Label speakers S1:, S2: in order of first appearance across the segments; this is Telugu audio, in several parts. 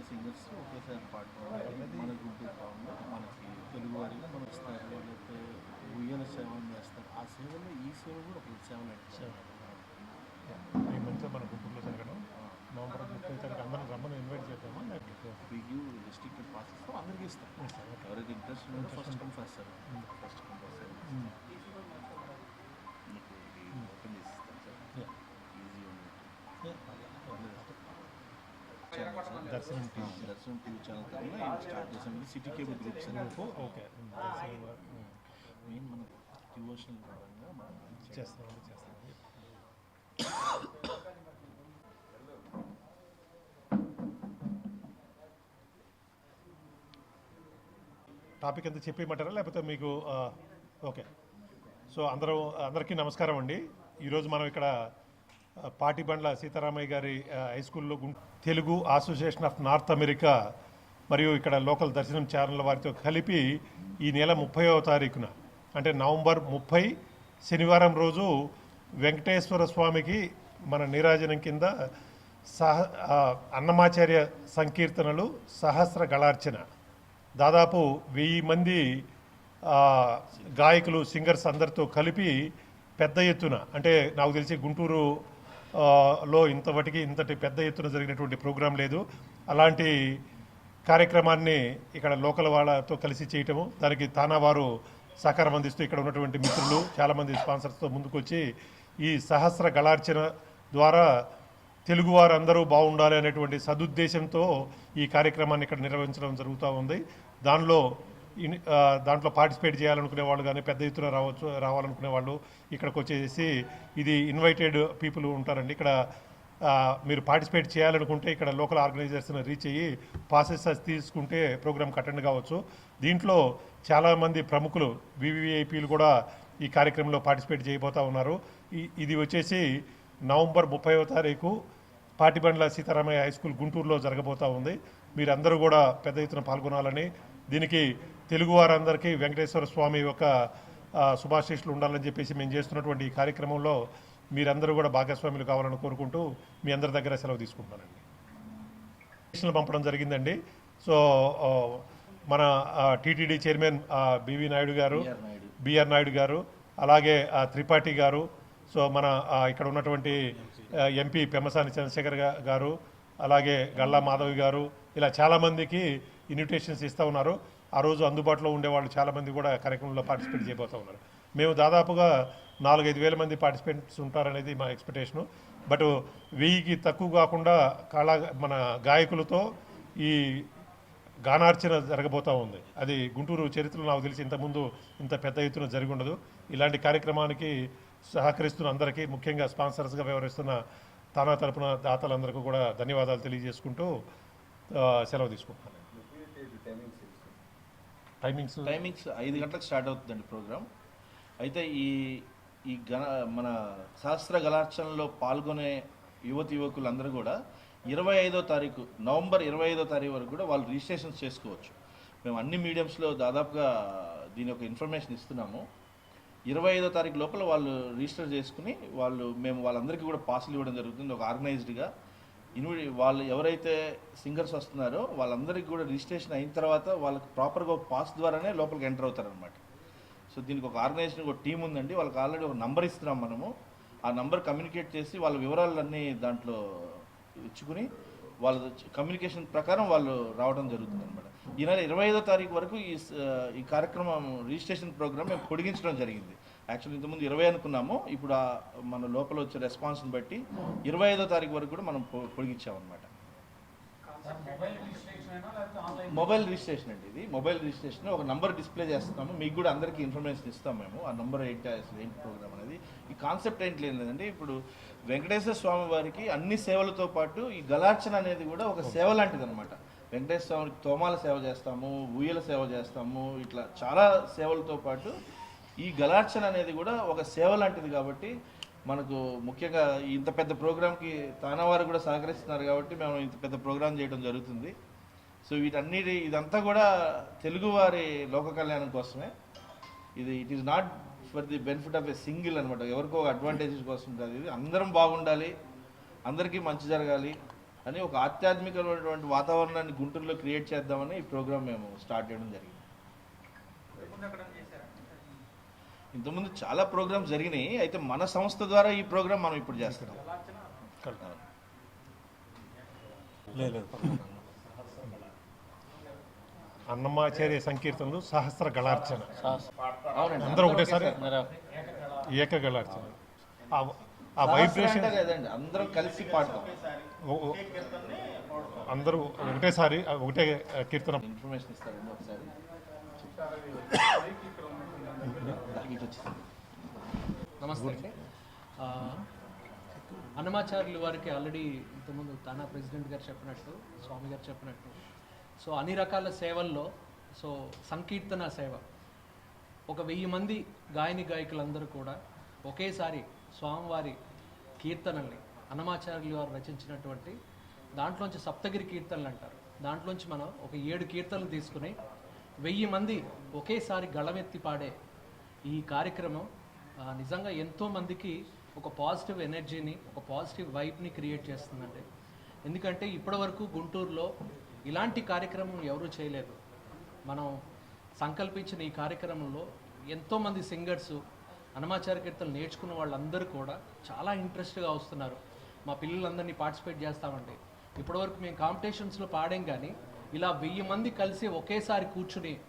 S1: మంది సింగర్స్ ఒకేసారి పాడుకోవాలి మన గుంటూరు టౌన్లో మనకి తెలుగు వారిగా మనం ఇస్తారు లేకపోతే ఉయ్యల సేవలు చేస్తారు. ఆ సేవలో ఈ సేవ కూడా ఒక సేవలు సేవ.
S2: ఈ మంచిగా మన గుంటూరులో జరగడం. నవంబర్ ముప్పై తారీఖు అందరం రమ్మని ఇన్వైట్ చేద్దామా? లేకపోతే
S1: బిగ్యూ రిస్ట్రిక్టెడ్ పాసెస్ అందరికీ ఇస్తాం ఎవరికి ఇంట్రెస్ట్ ఉందో first come first sir first come first sir మీకు ఇది ఓపెన్ చేసి ఇస్తాం సార్ ఈజీ ఉంది
S2: దర్శనం
S1: దర్శనం టీవీ ఛానల్ తరఫున స్టార్ట్ చేసాం ఇది city cable group
S2: okay.
S1: Main మన డివోషనల్ పరంగా మనం
S2: చేస్తామండి చేస్తామండి టాపిక్ ఎంత చెప్పేయమంటారా? లేకపోతే మీకు ఓకే. సో అందరూ అందరికీ నమస్కారం అండి. ఈరోజు మనం ఇక్కడ పాటిబండ్ల సీతారామయ్య గారి హై స్కూల్లో Telugu association of North America మరియు ఇక్కడ లోకల్ దర్శనం ఛానల్ వారితో కలిపి ఈ నెల ముప్పైవ తారీఖున అంటే నవంబర్ ముప్పై శనివారం రోజు వెంకటేశ్వర స్వామికి మన నీరాజనం కింద సహ అన్నమాచార్య సంకీర్తనలు సహస్ర గళార్చన. దాదాపు వెయ్యి మంది గాయకులు సింగర్స్ అందరితో కలిపి పెద్ద ఎత్తున అంటే నాకు తెలిసి గుంటూరు లో ఇంతవటికి ఇంతటి పెద్ద ఎత్తున జరిగినటువంటి ప్రోగ్రాం లేదు. అలాంటి కార్యక్రమాన్ని ఇక్కడ లోకల్ వాళ్ళతో కలిసి చేయటము దానికి తానా వారు సహకారం అందిస్తూ ఇక్కడ ఉన్నటువంటి మిత్రులు చాలామంది స్పాన్సర్స్తో ముందుకొచ్చి ఈ సహస్ర గళార్చన ద్వారా తెలుగువారు అందరూ బాగుండాలి అనేటువంటి సదుద్దేశంతో ఈ కార్యక్రమాన్ని ఇక్కడ నిర్వహించడం జరుగుతూ ఉంది. దానిలో దాంట్లో పార్టిసిపేట్ చేయాలనుకునే వాళ్ళు కానీ పెద్ద ఎత్తున రావచ్చు రావాలనుకునే వాళ్ళు ఇక్కడికి వచ్చేసి ఇది ఇన్వైటెడ్ పీపుల్ ఉంటారండి. ఇక్కడ మీరు పార్టిసిపేట్ చేయాలనుకుంటే ఇక్కడ లోకల్ ఆర్గనైజర్స్ని రీచ్ అయ్యి పాసెస్ తీసుకుంటే ప్రోగ్రామ్కి అటెండ్ కావచ్చు. దీంట్లో చాలామంది ప్రముఖులు వివిఐపీలు కూడా ఈ కార్యక్రమంలో పార్టిసిపేట్ చేయబోతా ఉన్నారు. ఇది వచ్చేసి నవంబర్ ముప్పైవ తారీఖు పాటిబండ్ల సీతారామయ్య హై స్కూల్ గుంటూరులో జరగబోతా ఉంది. మీరందరూ కూడా పెద్ద ఎత్తున పాల్గొనాలని దీనికి తెలుగు వారందరికీ వెంకటేశ్వర స్వామి యొక్క ఆ, శుభాశీస్సులు ఉండాలని చెప్పేసి మేము చేస్తున్నటువంటి ఈ కార్యక్రమంలో మీరందరూ కూడా భాగస్వాములు కావాలని కోరుకుంటూ మీ అందరి దగ్గర సెలవు తీసుకుంటున్నానండి. పంపడం జరిగిందండి. సో మన టీటీడీ చైర్మన్ బివి నాయుడు గారు
S1: బిఆర్ నాయుడు.
S2: గారు అలాగే త్రిపాఠి గారు సో మన ఇక్కడ ఉన్నటువంటి ఎంపీ పెమ్మసాని చంద్రశేఖర్ గారు అలాగే గల్లా మాధవి గారు ఇలా చాలామందికి ఇన్విటేషన్స్ ఇస్తూ ఉన్నారు. ఆ రోజు అందుబాటులో ఉండే వాళ్ళు చాలామంది కూడా కార్యక్రమంలో పార్టిసిపేట్ చేయబోతూ ఉన్నారు. మేము దాదాపుగా నాలుగైదు వేల మంది పార్టిసిపెంట్స్ ఉంటారనేది మా ఎక్స్పెక్టేషను బట్ వెయ్యికి తక్కువ కాకుండా కళా మన గాయకులతో ఈ గానార్చన జరగబోతూ ఉంది. అది గుంటూరు చరిత్రలో నాకు తెలిసి ఇంతకుముందు ఇంత పెద్ద ఎత్తున జరిగి ఉండదు. ఇలాంటి కార్యక్రమానికి సహకరిస్తున్న అందరికీ ముఖ్యంగా స్పాన్సర్స్గా వ్యవహరిస్తున్న తానా తరపున దాతలందరికీ కూడా ధన్యవాదాలు తెలియజేసుకుంటూ సెలవు తీసుకుంటున్నాను. టైమింగ్స్?
S1: టైమింగ్స్ ఐదు గంటలకు స్టార్ట్ అవుతుందండి ప్రోగ్రామ్. అయితే ఈ ఈ గణ మన శాస్త్ర గలార్చనలో పాల్గొనే యువతి యువకులందరూ కూడా ఇరవై ఐదో తారీఖు నవంబర్ ఇరవై ఐదో తారీఖు వరకు కూడా వాళ్ళు రిజిస్ట్రేషన్స్ చేసుకోవచ్చు. మేము అన్ని మీడియంస్లో దాదాపుగా దీని యొక్క ఇన్ఫర్మేషన్ ఇస్తున్నాము. ఇరవై ఐదో తారీఖు లోపల వాళ్ళు రిజిస్టర్ చేసుకుని వాళ్ళు మేము వాళ్ళందరికీ కూడా పాసులు ఇవ్వడం జరుగుతుంది. ఒక ఆర్గనైజ్డ్గా ఇన్వి వాళ్ళు ఎవరైతే సింగర్స్ వస్తున్నారో వాళ్ళందరికీ కూడా రిజిస్ట్రేషన్ అయిన తర్వాత వాళ్ళకి ప్రాపర్గా ఒక పాస్ ద్వారానే లోపలికి ఎంటర్ అవుతారనమాట సో దీనికి ఒక ఆర్గనైజేషన్ ఒక టీం ఉందండి. వాళ్ళకి ఆల్రెడీ ఒక నంబర్ ఇస్తున్నాం మనము. ఆ నంబర్ కమ్యూనికేట్ చేసి వాళ్ళ వివరాలన్నీ దాంట్లో ఇచ్చుకుని వాళ్ళ కమ్యూనికేషన్ ప్రకారం వాళ్ళు రావడం జరుగుతుంది అనమాట ఈ నెల ఇరవై ఐదో తారీఖు వరకు ఈ ఈ కార్యక్రమం రిజిస్ట్రేషన్ ప్రోగ్రామ్ మేము పొడిగించడం జరిగింది. యాక్చువల్లీ ఇంతకుముందు ఇరవై అనుకున్నాము ఇప్పుడు ఆ మన లోపల వచ్చే రెస్పాన్స్ని బట్టి ఇరవై ఐదో తారీఖు వరకు కూడా మనం పొ- పొడిగించామన్నమాట. మొబైల్ రిజిస్ట్రేషన్ అండి ఇది. మొబైల్ రిజిస్ట్రేషన్ ఒక నంబర్ డిస్ప్లే చేస్తున్నాము. మీకు కూడా అందరికీ ఇన్ఫర్మేషన్ ఇస్తాం మేము. ఆ నంబర్ ఏంటి అసలు ఏంటి ప్రోగ్రామ్ అనేది. ఈ కాన్సెప్ట్ ఏంటి లేదండి ఇప్పుడు వెంకటేశ్వర స్వామి వారికి అన్ని సేవలతో పాటు ఈ గలార్చన అనేది కూడా ఒక సేవ లాంటిది అనమాట వెంకటేశ్వర స్వామికి తోమాల సేవ చేస్తాము ఊయల సేవ చేస్తాము ఇట్లా చాలా సేవలతో పాటు ఈ గలార్చన అనేది కూడా ఒక సేవ లాంటిది కాబట్టి మనకు ముఖ్యంగా ఇంత పెద్ద ప్రోగ్రామ్కి తానవారు కూడా సహకరిస్తున్నారు కాబట్టి మేము ఇంత పెద్ద ప్రోగ్రాం చేయడం జరుగుతుంది. సో వీటన్నిటి ఇదంతా కూడా తెలుగువారి లోక కళ్యాణం కోసమే. ఇది it is not for the benefit of a single అనమాట ఎవరికో ఒక అడ్వాంటేజెస్ కోసం కాదు. ఇది అందరం బాగుండాలి అందరికీ మంచి జరగాలి అని ఒక ఆధ్యాత్మికమైనటువంటి వాతావరణాన్ని గుంటూరులో క్రియేట్ చేద్దామని ఈ ప్రోగ్రామ్ మేము స్టార్ట్ చేయడం జరిగింది. ఇంతకుముందు చాలా ప్రోగ్రామ్స్ జరిగినాయి. అయితే మన సంస్థ ద్వారా ఈ ప్రోగ్రామ్ మనం ఇప్పుడు చేస్తున్నాం
S2: లేదు అన్నమాచార్య సంకీర్తనలు సహస్ర గళార్చన. అందరూ ఒకటేసారి ఏక గళార్చన. ఆ- వైబ్రేషన్
S1: అందరం కలిసి పాడతాం.
S2: అందరూ ఒకటేసారి ఒకటే కీర్తన.
S1: ఇన్ఫర్మేషన్ వచ్చేసి.
S3: నమస్తే. అన్నమాచార్యులు వారికి ఆల్రెడీ ఇంతకుముందు తానా ప్రెసిడెంట్ గారు చెప్పినట్టు స్వామి గారు చెప్పినట్టు. సో అన్ని రకాల సేవల్లో సో సంకీర్తన సేవ. ఒక వెయ్యి మంది గాయని గాయకులందరూ కూడా ఒకేసారి స్వామివారి కీర్తనల్ని అన్నమాచార్యులు వారు రచించినటువంటి దాంట్లోంచి సప్తగిరి కీర్తనలు అంటారు. దాంట్లోంచి మనం ఒక ఏడు కీర్తనలు తీసుకుని వెయ్యి మంది ఒకేసారి గళమెత్తి పాడే ఈ కార్యక్రమం నిజంగా ఎంతోమందికి ఒక పాజిటివ్ ఎనర్జీని ఒక పాజిటివ్ వైబ్ని క్రియేట్ చేస్తుందండి. ఎందుకంటే ఇప్పటివరకు గుంటూరులో ఇలాంటి కార్యక్రమం ఎవరూ చేయలేదు. మనం సంకల్పించిన ఈ కార్యక్రమంలో ఎంతోమంది సింగర్స్ హనుమాచార్య కీర్తనలు నేర్చుకున్న వాళ్ళందరూ కూడా చాలా ఇంట్రెస్ట్గా వస్తున్నారు. మా పిల్లలందరినీ పార్టిసిపేట్ చేస్తామండి. ఇప్పటివరకు మేము కాంపిటీషన్స్లో పాడాం కానీ ఇలా వెయ్యి మంది కలిసి ఒకేసారి కూర్చుని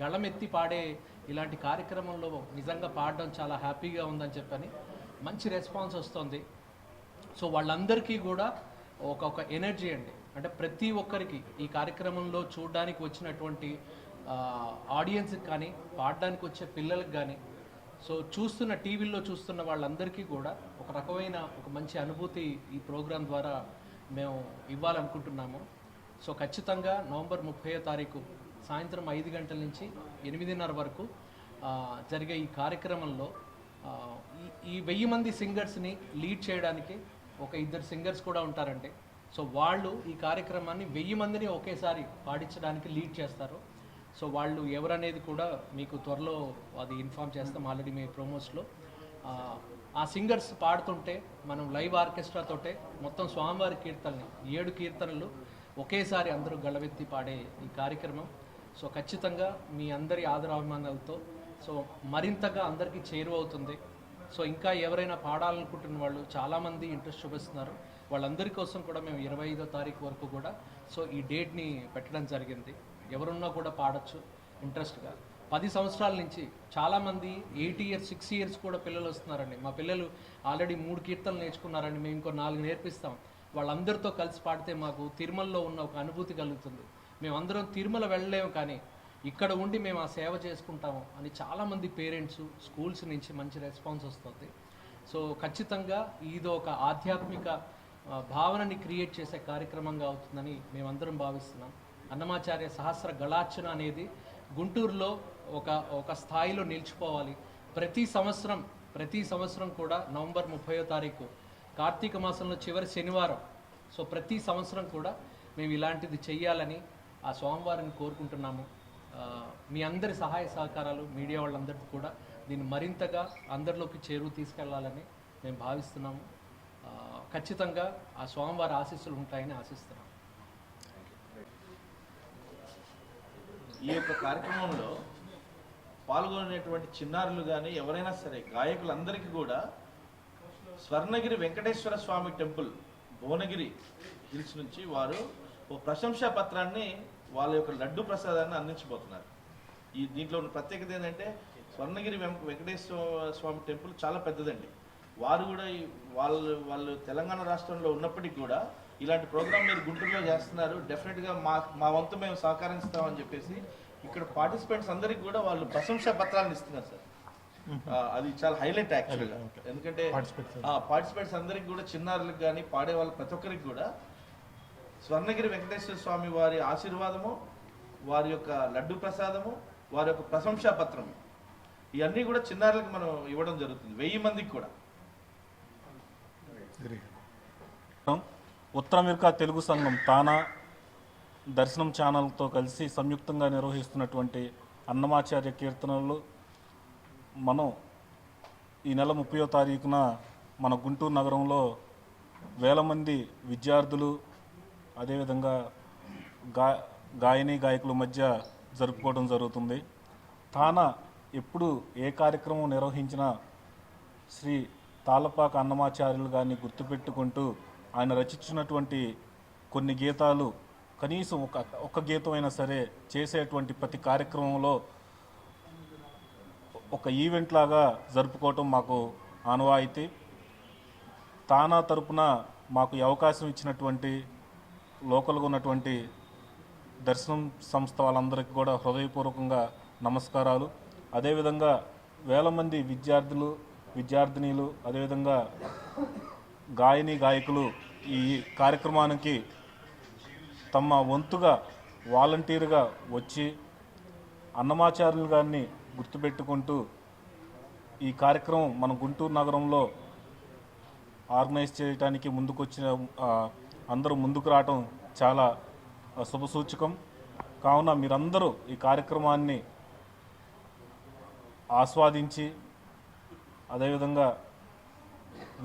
S3: గళమెత్తి పాడే ఇలాంటి కార్యక్రమంలో నిజంగా పాడడం చాలా హ్యాపీగా ఉందని చెప్పని మంచి రెస్పాన్స్ వస్తుంది. సో వాళ్ళందరికీ కూడా ఒక ఒక ఎనర్జీ అండి. అంటే ప్రతి ఒక్కరికి ఈ కార్యక్రమంలో చూడడానికి వచ్చినటువంటి ఆడియన్స్కి కానీ పాడడానికి వచ్చే పిల్లలకు కానీ సో చూస్తున్న టీవీల్లో చూస్తున్న వాళ్ళందరికీ కూడా ఒక రకమైన ఒక మంచి అనుభూతి ఈ ప్రోగ్రాం ద్వారా మేము ఇవ్వాలనుకుంటున్నాము. సో ఖచ్చితంగా నవంబర్ ముప్పై తారీఖు సాయంత్రం ఐదు గంటల నుంచి ఎనిమిదిన్నర వరకు జరిగే ఈ కార్యక్రమంలో ఈ- ఈ వెయ్యి మంది సింగర్స్ని లీడ్ చేయడానికి ఒక ఇద్దరు సింగర్స్ కూడా ఉంటారండి సో వాళ్ళు ఈ కార్యక్రమాన్ని వెయ్యి మందిని ఒకేసారి పాడించడానికి లీడ్ చేస్తారు. సో వాళ్ళు ఎవరనేది కూడా మీకు త్వరలో అది ఇన్ఫామ్ చేస్తాం ఆల్రెడీ మీ ప్రోమోస్లో. ఆ సింగర్స్ పాడుతుంటే మనం లైవ్ ఆర్కెస్ట్రాతోటే మొత్తం స్వామివారి కీర్తనలు ఏడు కీర్తనలు ఒకేసారి అందరూ గళవెత్తి పాడే ఈ కార్యక్రమం. సో ఖచ్చితంగా మీ అందరి ఆదరాభిమానాలతో సో మరింతగా అందరికీ చేరువవుతుంది. సో ఇంకా ఎవరైనా పాడాలనుకుంటున్న వాళ్ళు చాలామంది ఇంట్రెస్ట్ చూపిస్తున్నారు. వాళ్ళందరి కోసం కూడా మేము ఇరవై ఐదో తారీఖు వరకు కూడా సో ఈ డేట్ని పెట్టడం జరిగింది. ఎవరున్నా కూడా పాడచ్చు ఇంట్రెస్ట్గా. పది సంవత్సరాల నుంచి చాలామంది ఎయిట్ ఇయర్స్ సిక్స్ ఇయర్స్ కూడా పిల్లలు వస్తున్నారండి. మా పిల్లలు ఆల్రెడీ మూడు కీర్తనలు నేర్చుకున్నారండి. మేము ఇంకో నాలుగు నేర్పిస్తాం. వాళ్ళందరితో కలిసి పాడితే మాకు తిరుమలలో ఉన్న ఒక అనుభూతి కలుగుతుంది. మేమందరం తిరుమల వెళ్ళలేము కానీ ఇక్కడ ఉండి మేము ఆ సేవ చేసుకుంటాము అని చాలామంది పేరెంట్స్ స్కూల్స్ నుంచి మంచి రెస్పాన్స్ వస్తుంది. సో ఖచ్చితంగా ఇది ఒక ఆధ్యాత్మిక భావనని క్రియేట్ చేసే కార్యక్రమంగా అవుతుందని మేమందరం భావిస్తున్నాం. అన్నమాచార్య సహస్ర గళార్చన అనేది గుంటూరులో ఒక ఒక స్థాయిలో నిలిచిపోవాలి. ప్రతి సంవత్సరం ప్రతి సంవత్సరం కూడా నవంబర్ ముప్పయో తారీఖు కార్తీక మాసంలో చివరి శనివారం. సో ప్రతి సంవత్సరం కూడా మేము ఇలాంటిది చెయ్యాలని ఆ స్వామివారిని కోరుకుంటున్నాము. మీ అందరి సహాయ సహకారాలు మీడియా వాళ్ళందరికీ కూడా దీన్ని మరింతగా అందరిలోకి చేరువు తీసుకెళ్ళాలని మేము భావిస్తున్నాము. ఖచ్చితంగా ఆ స్వామివారి ఆశీస్సులు ఉంటాయని ఆశిస్తున్నాము.
S1: ఈ యొక్క కార్యక్రమంలో పాల్గొనేటువంటి చిన్నారులు కానీ ఎవరైనా సరే గాయకులందరికీ కూడా స్వర్ణగిరి వెంకటేశ్వర స్వామి టెంపుల్ భువనగిరి హిల్స్ నుంచి వారు ఓ ప్రశంసా పత్రాన్ని వాళ్ళ యొక్క లడ్డు ప్రసాదాన్ని అందించబోతున్నారు. ఈ దీంట్లో ఉన్న ప్రత్యేకత ఏంటంటే స్వర్ణగిరి వెంకటేశ్వర స్వామి టెంపుల్ చాలా పెద్దదండి. వారు కూడా వాళ్ళు వాళ్ళు తెలంగాణ రాష్ట్రంలో ఉన్నప్పటికీ కూడా ఇలాంటి ప్రోగ్రామ్ మీరు గుంటూరులో చేస్తున్నారు. డెఫినెట్గా మా మా వంతు మేము సహకరిస్తామని చెప్పేసి ఇక్కడ పార్టిసిపెంట్స్ అందరికీ కూడా వాళ్ళు ప్రశంసా పత్రాలను ఇస్తున్నారు సార్. అది చాలా హైలైట్ యాక్చువల్గా. ఎందుకంటే. పార్టిసిపెంట్స్ అందరికి. కూడా చిన్నారులకు కానీ పాడే వాళ్ళ ప్రతి ఒక్కరికి కూడా స్వర్ణగిరి వెంకటేశ్వర స్వామి వారి ఆశీర్వాదము వారి యొక్క లడ్డు ప్రసాదము వారి యొక్క ప్రశంసా పత్రము. ఇవన్నీ కూడా చిన్నారులకు మనం ఇవ్వడం జరుగుతుంది. వెయ్యి మందికి కూడా.
S4: ఉత్తర అమెరికా తెలుగు సంఘం తానా దర్శనం ఛానల్తో కలిసి సంయుక్తంగా నిర్వహిస్తున్నటువంటి అన్నమాచార్య కీర్తనలు మనం ఈ నెల ముప్పయో తారీఖున మన గుంటూరు నగరంలో వేల మంది విద్యార్థులు అదేవిధంగా గా గాయని గాయకుల మధ్య జరుపుకోవడం జరుగుతుంది. తానా ఎప్పుడు ఏ కార్యక్రమం నిర్వహించినా శ్రీ తాళపాక అన్నమాచార్యులు గారిని గుర్తుపెట్టుకుంటూ ఆయన రచించినటువంటి కొన్ని గీతాలు కనీసం ఒక ఒక గీతమైనా సరే చేసేటువంటి ప్రతి కార్యక్రమంలో ఒక ఈవెంట్ లాగా జరుపుకోవటం మాకు ఆనవాయితీ. తానా తరపున మాకు ఈ అవకాశం ఇచ్చినటువంటి లోకల్గా ఉన్నటువంటి దర్శనం సంస్థ వాళ్ళందరికీ కూడా హృదయపూర్వకంగా నమస్కారాలు. అదేవిధంగా వేల మంది విద్యార్థులు విద్యార్థినీలు అదేవిధంగా గాయని గాయకులు ఈ కార్యక్రమానికి తమ వంతుగా వాలంటీర్గా వచ్చి అన్నమాచార్యులు గారిని గుర్తుపెట్టుకుంటూ ఈ కార్యక్రమం మన గుంటూరు నగరంలో ఆర్గనైజ్ చేయడానికి ముందుకొచ్చిన అందరూ ముందుకు రావటం చాలా శుభసూచకం. కావున మీరందరూ ఈ కార్యక్రమాన్ని ఆస్వాదించి అదేవిధంగా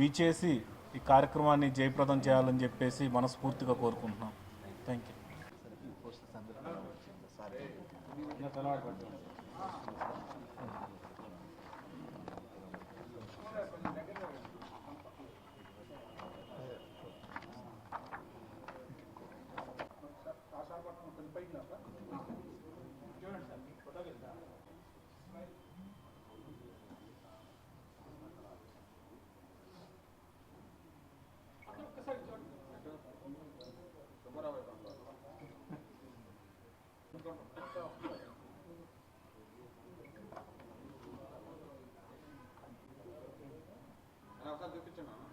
S4: వీచేసి ఈ కార్యక్రమాన్ని జయప్రదం చేయాలని చెప్పేసి మనస్ఫూర్తిగా కోరుకుంటున్నాం. థ్యాంక్ యూ
S5: చూపించండి